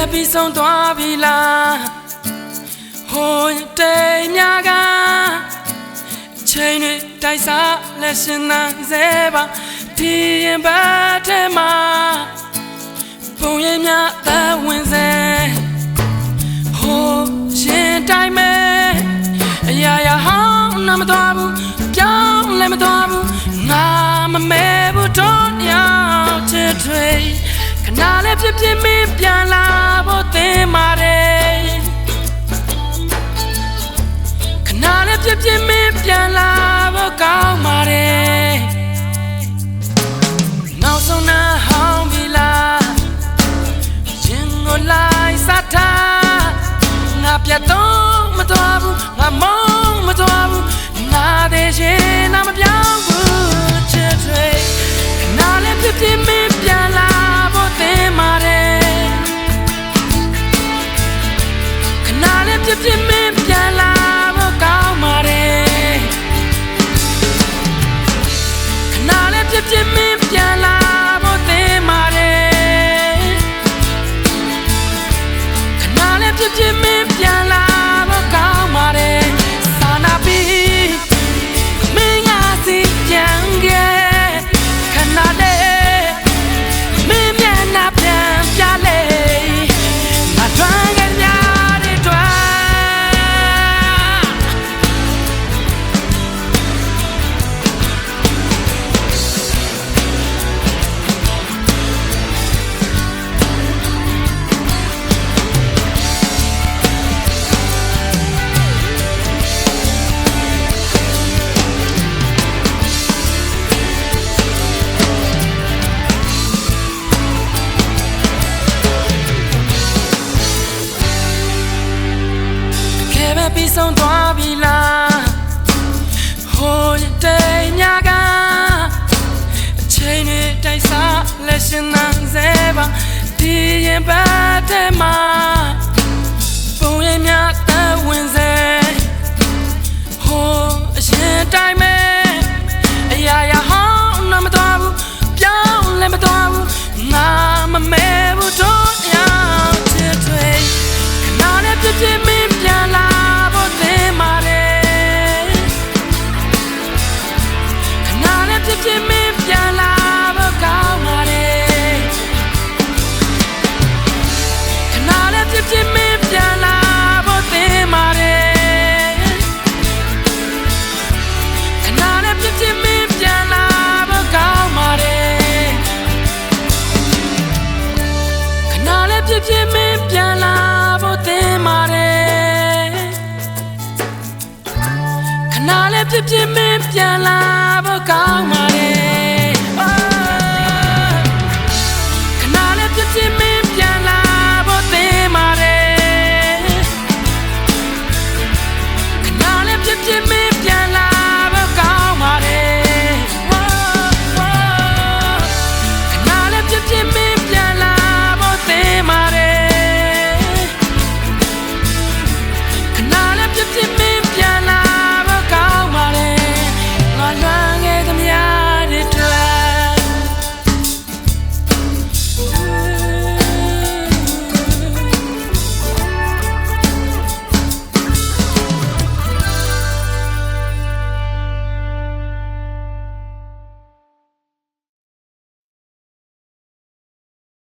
ယ်ပဲပြီးဆုံးသွားပြီလားဟိုတိမ်များကချိန်တွေတိုက်စားလက်ရှင်နာစေပါဒီရင်ဘတ်ထဲမှာပုံရိပ်များအသက်ဝင်စေဟိုရှင်တိုင်းမဲ့အရာရာဟောင်းနာမတော်ဘူးပြောင်းလည်းမတော်ဘူးငါမမဲဘူးတော့ရောက်ချစ်ထွေ ခဏလေးဖြစ်ဖြစ်မင်းပြန်လာဖို့သင်ပါတယ်ခဏလေးဖြစ်ဖြစ်မင်းပြန်လာဖို့ကောင်းပါတယ်နောက်ဆုံးနာဟောင်းပြီလားရင်ကိုလိုက်စတာငါပြတ်တော့မတော်ဘူးငါမောင်းမတော်ဘူးနာသေးရှင် ပဲပြီးဆုံးသွားပြီလားဟိုရတဲ့ညကအချိန်တွေတိုက်စားလက်ရှင်နန်းစေပါဒီရင်ဘတ်ထဲမှာ ဖြစ်ဖြစ်မင်းပြန်လာဖို့ကောင်းပါလေ